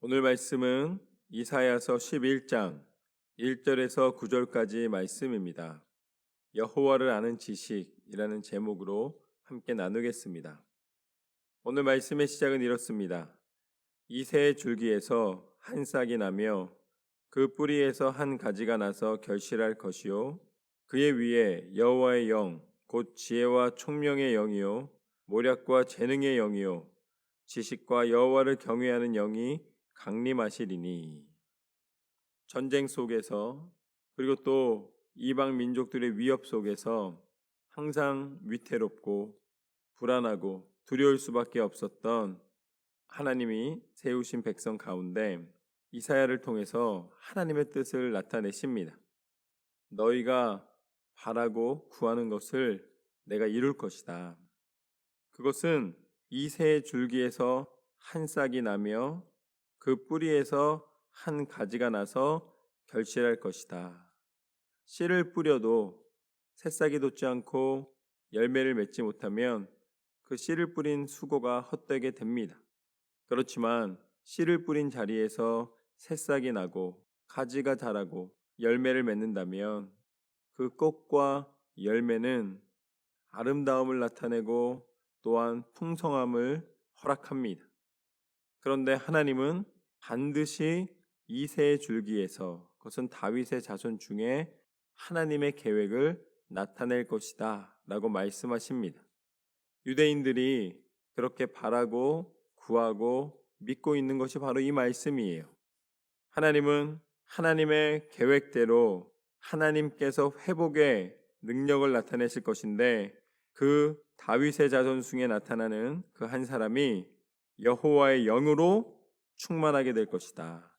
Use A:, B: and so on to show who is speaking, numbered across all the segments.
A: 오늘 말씀은 이사야서 11장 1절에서 9절까지 말씀입니다. 여호와를 아는 지식이라는 제목으로 함께 나누겠습니다. 오늘 말씀의 시작은 이렇습니다. 이새의 줄기에서 한 싹이 나며 그 뿌리에서 한 가지가 나서 결실할 것이요 그의 위에 여호와의 영 곧 지혜와 총명의 영이요 모략과 재능의 영이요 지식과 여호와를 경외하는 영이 강림하시리니 전쟁 속에서 그리고 또 이방 민족들의 위협 속에서 항상 위태롭고 불안하고 두려울 수밖에 없었던 하나님이 세우신 백성 가운데 이사야를 통해서 하나님의 뜻을 나타내십니다. 너희가 바라고 구하는 것을 내가 이룰 것이다. 그것은 이새의 줄기에서 한 싹이 나며 그 뿌리에서 한 가지가 나서 결실할 것이다. 씨를 뿌려도 새싹이 돋지 않고 열매를 맺지 못하면 그 씨를 뿌린 수고가 헛되게 됩니다. 그렇지만 씨를 뿌린 자리에서 새싹이 나고 가지가 자라고 열매를 맺는다면 그 꽃과 열매는 아름다움을 나타내고 또한 풍성함을 허락합니다. 그런데 하나님은 반드시 이세의 줄기에서 그것은 다윗의 자손 중에 하나님의 계획을 나타낼 것이다 라고 말씀하십니다. 유대인들이 그렇게 바라고 구하고 믿고 있는 것이 바로 이 말씀이에요. 하나님은 하나님의 계획대로 하나님께서 회복의 능력을 나타내실 것인데 그 다윗의 자손 중에 나타나는 그 한 사람이 여호와의 영으로 충만하게 될 것이다.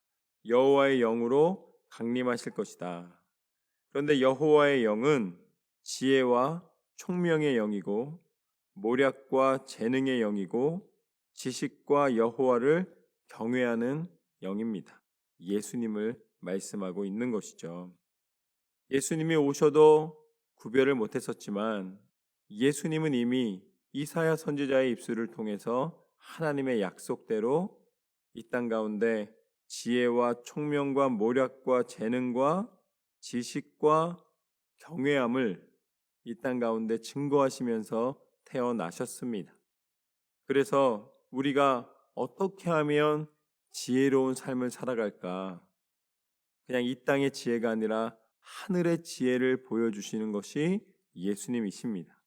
A: 여호와의 영으로 강림하실 것이다. 그런데 여호와의 영은 지혜와 총명의 영이고 모략과 재능의 영이고 지식과 여호와를 경외하는 영입니다. 예수님을 말씀하고 있는 것이죠. 예수님이 오셔도 구별을 못했었지만 예수님은 이미 이사야 선지자의 입술을 통해서 하나님의 약속대로 이 땅 가운데 지혜와 총명과 모략과 재능과 지식과 경외함을 이 땅 가운데 증거하시면서 태어나셨습니다. 그래서 우리가 어떻게 하면 지혜로운 삶을 살아갈까? 그냥 이 땅의 지혜가 아니라 하늘의 지혜를 보여주시는 것이 예수님이십니다.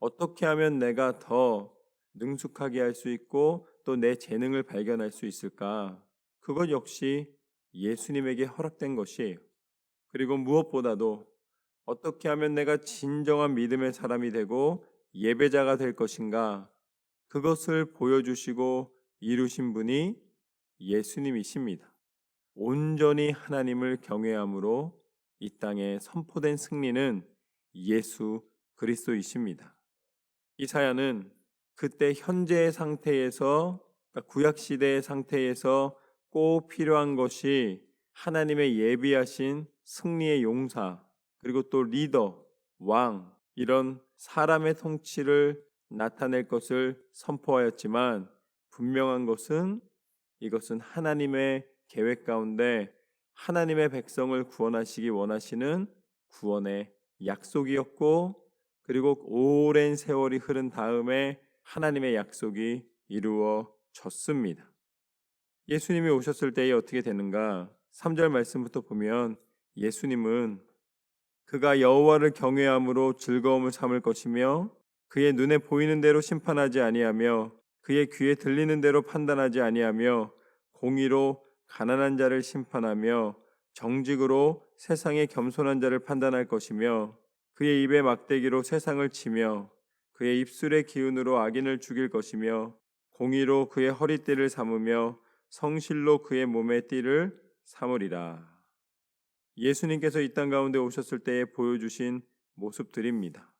A: 어떻게 하면 내가 더 능숙하게 할 수 있고 또 내 재능을 발견할 수 있을까? 그것 역시 예수님에게 허락된 것이에요. 그리고 무엇보다도 어떻게 하면 내가 진정한 믿음의 사람이 되고 예배자가 될 것인가? 그것을 보여주시고 이루신 분이 예수님이십니다. 온전히 하나님을 경외함으로 이 땅에 선포된 승리는 예수 그리스도이십니다. 이사야는 그때 현재의 상태에서 그러니까 구약 시대의 상태에서 꼭 필요한 것이 하나님의 예비하신 승리의 용사 그리고 또 리더, 왕 이런 사람의 통치를 나타낼 것을 선포하였지만 분명한 것은 이것은 하나님의 계획 가운데 하나님의 백성을 구원하시기 원하시는 구원의 약속이었고 그리고 오랜 세월이 흐른 다음에 하나님의 약속이 이루어졌습니다. 예수님이 오셨을 때에 어떻게 되는가? 3절 말씀부터 보면 예수님은 그가 여호와를 경외함으로 즐거움을 삼을 것이며 그의 눈에 보이는 대로 심판하지 아니하며 그의 귀에 들리는 대로 판단하지 아니하며 공의로 가난한 자를 심판하며 정직으로 세상의 겸손한 자를 판단할 것이며 그의 입에 막대기로 세상을 치며 그의 입술의 기운으로 악인을 죽일 것이며 공의로 그의 허리띠를 삼으며 성실로 그의 몸의 띠를 삼으리라. 예수님께서 이 땅 가운데 오셨을 때에 보여주신 모습들입니다.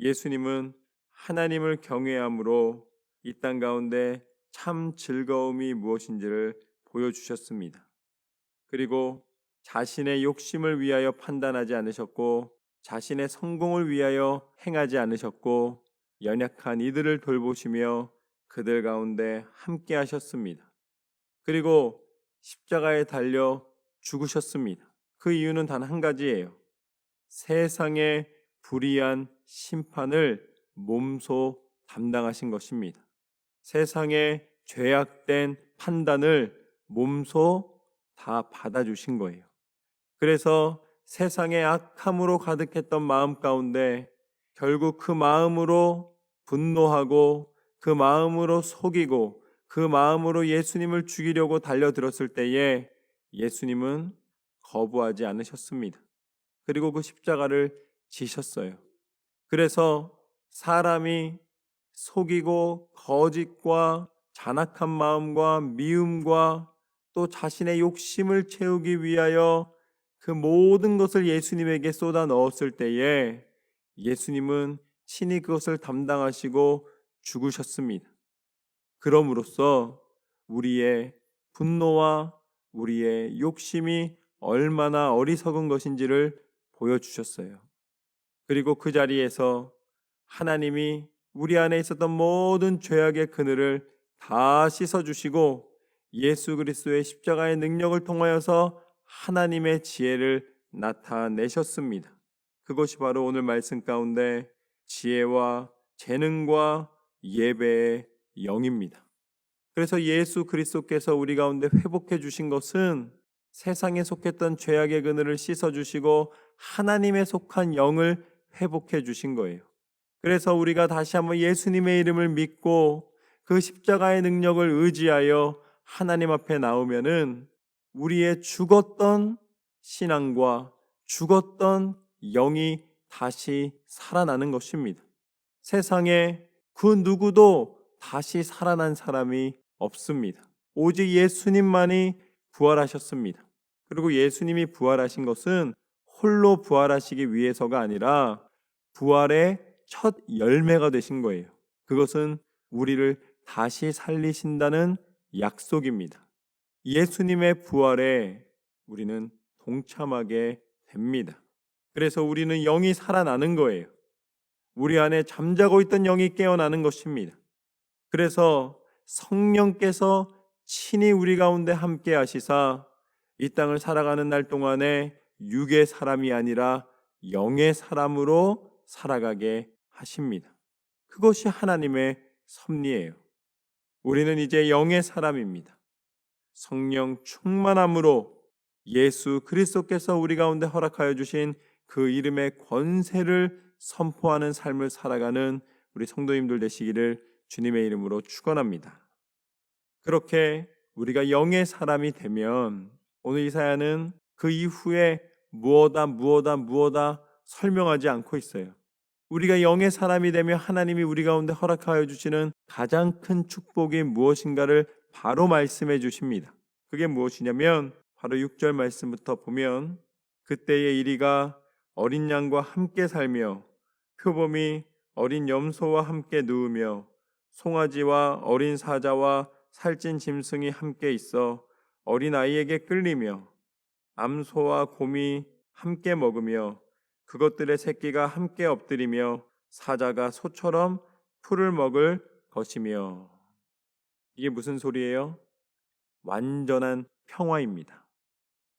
A: 예수님은 하나님을 경외함으로 이 땅 가운데 참 즐거움이 무엇인지를 보여주셨습니다. 그리고 자신의 욕심을 위하여 판단하지 않으셨고 자신의 성공을 위하여 행하지 않으셨고 연약한 이들을 돌보시며 그들 가운데 함께 하셨습니다. 그리고 십자가에 달려 죽으셨습니다. 그 이유는 단 한 가지예요. 세상의 불의한 심판을 몸소 담당하신 것입니다. 세상의 죄악된 판단을 몸소 다 받아주신 거예요. 그래서 세상의 악함으로 가득했던 마음 가운데 결국 그 마음으로 분노하고 그 마음으로 속이고 그 마음으로 예수님을 죽이려고 달려들었을 때에 예수님은 거부하지 않으셨습니다. 그리고 그 십자가를 지셨어요. 그래서 사람이 속이고 거짓과 잔악한 마음과 미움과 또 자신의 욕심을 채우기 위하여 그 모든 것을 예수님에게 쏟아 넣었을 때에 예수님은 친히 그것을 담당하시고 죽으셨습니다. 그럼으로써 우리의 분노와 우리의 욕심이 얼마나 어리석은 것인지를 보여주셨어요. 그리고 그 자리에서 하나님이 우리 안에 있었던 모든 죄악의 그늘을 다 씻어주시고 예수 그리스도의 십자가의 능력을 통하여서 하나님의 지혜를 나타내셨습니다. 그것이 바로 오늘 말씀 가운데 지혜와 재능과 예배의 영입니다. 그래서 예수 그리스도께서 우리 가운데 회복해 주신 것은 세상에 속했던 죄악의 그늘을 씻어 주시고 하나님에 속한 영을 회복해 주신 거예요. 그래서 우리가 다시 한번 예수님의 이름을 믿고 그 십자가의 능력을 의지하여 하나님 앞에 나오면은 우리의 죽었던 신앙과 죽었던 영이 다시 살아나는 것입니다. 세상에 그 누구도 다시 살아난 사람이 없습니다. 오직 예수님만이 부활하셨습니다. 그리고 예수님이 부활하신 것은 홀로 부활하시기 위해서가 아니라 부활의 첫 열매가 되신 거예요. 그것은 우리를 다시 살리신다는 약속입니다. 예수님의 부활에 우리는 동참하게 됩니다. 그래서 우리는 영이 살아나는 거예요. 우리 안에 잠자고 있던 영이 깨어나는 것입니다. 그래서 성령께서 친히 우리 가운데 함께 하시사 이 땅을 살아가는 날 동안에 육의 사람이 아니라 영의 사람으로 살아가게 하십니다. 그것이 하나님의 섭리예요. 우리는 이제 영의 사람입니다. 성령 충만함으로 예수 그리스도께서 우리 가운데 허락하여 주신 그 이름의 권세를 선포하는 삶을 살아가는 우리 성도님들 되시기를 주님의 이름으로 축원합니다. 그렇게 우리가 영의 사람이 되면 오늘 이 사연은 그 이후에 무엇다 무엇다 무엇다 설명하지 않고 있어요. 우리가 영의 사람이 되면 하나님이 우리 가운데 허락하여 주시는 가장 큰 축복이 무엇인가를 바로 말씀해 주십니다. 그게 무엇이냐면 바로 6절 말씀부터 보면 그때의 이리가 어린 양과 함께 살며 표범이 어린 염소와 함께 누우며 송아지와 어린 사자와 살찐 짐승이 함께 있어 어린 아이에게 끌리며 암소와 곰이 함께 먹으며 그것들의 새끼가 함께 엎드리며 사자가 소처럼 풀을 먹을 것이며 이게 무슨 소리예요? 완전한 평화입니다.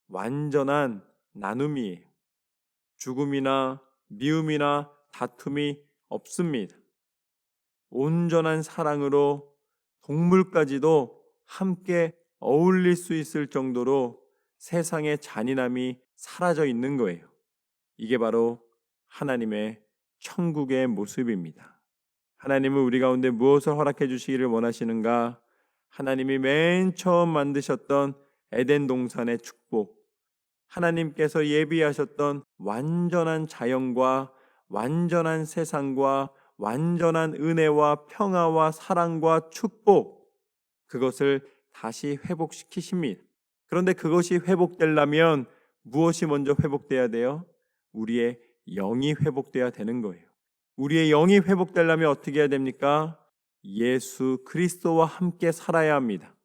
A: 완전한 나눔이에요. 죽음이나 미움이나 다툼이 없습니다. 온전한 사랑으로 동물까지도 함께 어울릴 수 있을 정도로 세상의 잔인함이 사라져 있는 거예요. 이게 바로 하나님의 천국의 모습입니다. 하나님은 우리 가운데 무엇을 허락해 주시기를 원하시는가? 하나님이 맨 처음 만드셨던 에덴 동산의 축복, 하나님께서 예비하셨던 완전한 자연과 완전한 세상과 완전한 은혜와 평화와 사랑과 축복, 그것을 다시 회복시키십니다. 그런데 그것이 회복되려면 무엇이 먼저 회복돼야 돼요? 우리의 영이 회복돼야 되는 거예요. 우리의 영이 회복되려면 어떻게 해야 됩니까? 예수 그리스도와 함께 살아야 합니다.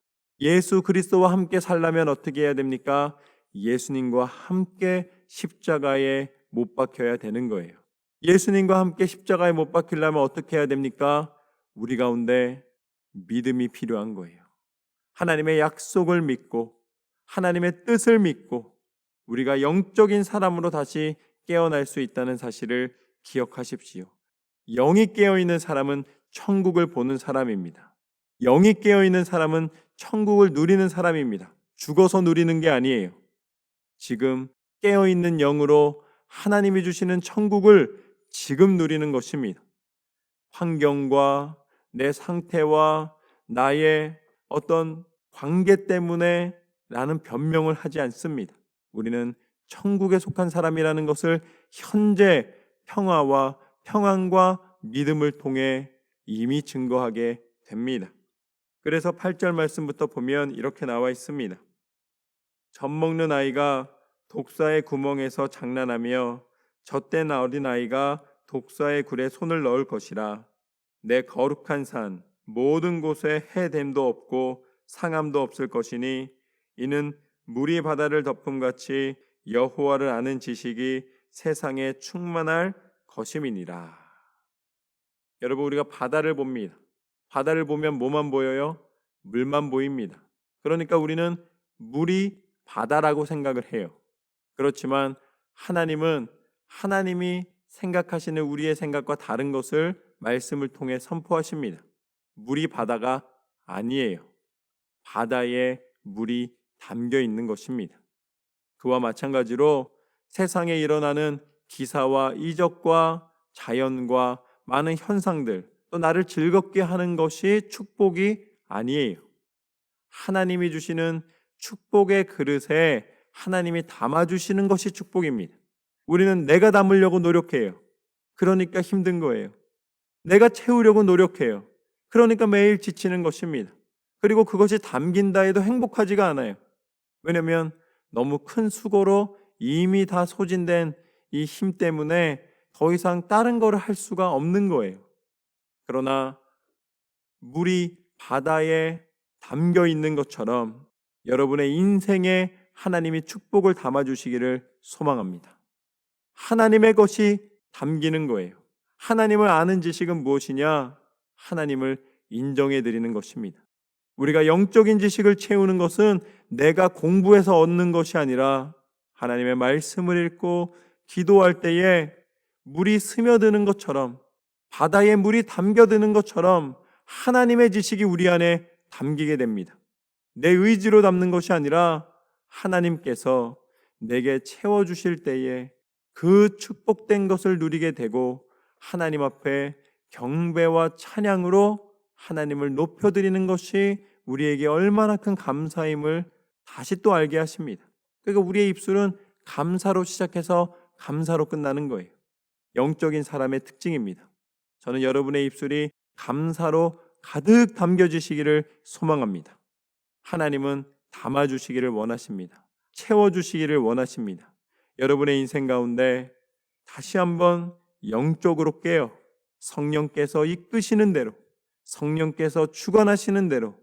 A: 예수 그리스도와 함께 살려면 어떻게 해야 됩니까? 예수님과 함께 십자가에 못 박혀야 되는 거예요. 예수님과 함께 십자가에 못 박히려면 어떻게 해야 됩니까? 우리 가운데 믿음이 필요한 거예요. 하나님의 약속을 믿고 하나님의 뜻을 믿고 우리가 영적인 사람으로 다시 깨어날 수 있다는 사실을 기억하십시오. 영이 깨어 있는 사람은 천국을 보는 사람입니다. 영이 깨어 있는 사람은 천국을 누리는 사람입니다. 죽어서 누리는 게 아니에요. 지금 깨어 있는 영으로 하나님이 주시는 천국을 지금 누리는 것입니다. 환경과 내 상태와 나의 어떤 관계 때문에 라는 변명을 하지 않습니다. 우리는 천국에 속한 사람이라는 것을 현재 평화와 평안과 믿음을 통해 이미 증거하게 됩니다. 그래서 8절 말씀부터 보면 이렇게 나와 있습니다. 젖 먹는 아이가 독사의 구멍에서 장난하며 젖된 어린 아이가 독사의 굴에 손을 넣을 것이라 내 거룩한 산 모든 곳에 해됨도 없고 상함도 없을 것이니 이는 물이 바다를 덮음 같이 여호와를 아는 지식이 세상에 충만할 것임이니라. 여러분 우리가 바다를 봅니다. 바다를 보면 뭐만 보여요? 물만 보입니다. 그러니까 우리는 물이 바다라고 생각을 해요. 그렇지만 하나님은 하나님이 생각하시는 우리의 생각과 다른 것을 말씀을 통해 선포하십니다. 물이 바다가 아니에요. 바다에 물이 담겨 있는 것입니다. 그와 마찬가지로 세상에 일어나는 기사와 이적과 자연과 많은 현상들, 또 나를 즐겁게 하는 것이 축복이 아니에요. 하나님이 주시는 축복의 그릇에 하나님이 담아주시는 것이 축복입니다. 우리는 내가 담으려고 노력해요. 그러니까 힘든 거예요. 내가 채우려고 노력해요. 그러니까 매일 지치는 것입니다. 그리고 그것이 담긴다 해도 행복하지가 않아요. 왜냐면 너무 큰 수고로 이미 다 소진된 이 힘 때문에 더 이상 다른 거를 할 수가 없는 거예요. 그러나 물이 바다에 담겨 있는 것처럼 여러분의 인생에 하나님이 축복을 담아 주시기를 소망합니다. 하나님의 것이 담기는 거예요. 하나님을 아는 지식은 무엇이냐? 하나님을 인정해 드리는 것입니다. 우리가 영적인 지식을 채우는 것은 내가 공부해서 얻는 것이 아니라 하나님의 말씀을 읽고 기도할 때에 물이 스며드는 것처럼 바다에 물이 담겨드는 것처럼 하나님의 지식이 우리 안에 담기게 됩니다. 내 의지로 담는 것이 아니라 하나님께서 내게 채워주실 때에 그 축복된 것을 누리게 되고 하나님 앞에 경배와 찬양으로 하나님을 높여드리는 것이 우리에게 얼마나 큰 감사임을 다시 또 알게 하십니다. 그러니까 우리의 입술은 감사로 시작해서 감사로 끝나는 거예요. 영적인 사람의 특징입니다. 저는 여러분의 입술이 감사로 가득 담겨주시기를 소망합니다. 하나님은 담아주시기를 원하십니다. 채워주시기를 원하십니다. 여러분의 인생 가운데 다시 한번 영적으로 깨어 성령께서 이끄시는 대로 성령께서 주관하시는 대로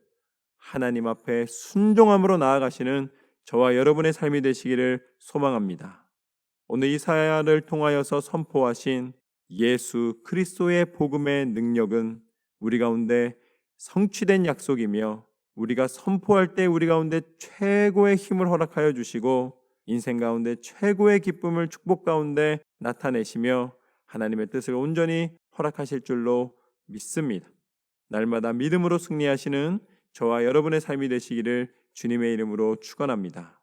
A: 하나님 앞에 순종함으로 나아가시는 저와 여러분의 삶이 되시기를 소망합니다. 오늘 이사야를 통하여서 선포하신 예수 그리스도의 복음의 능력은 우리 가운데 성취된 약속이며 우리가 선포할 때 우리 가운데 최고의 힘을 허락하여 주시고 인생 가운데 최고의 기쁨을 축복 가운데 나타내시며 하나님의 뜻을 온전히 허락하실 줄로 믿습니다. 날마다 믿음으로 승리하시는 저와 여러분의 삶이 되시기를 주님의 이름으로 축원합니다.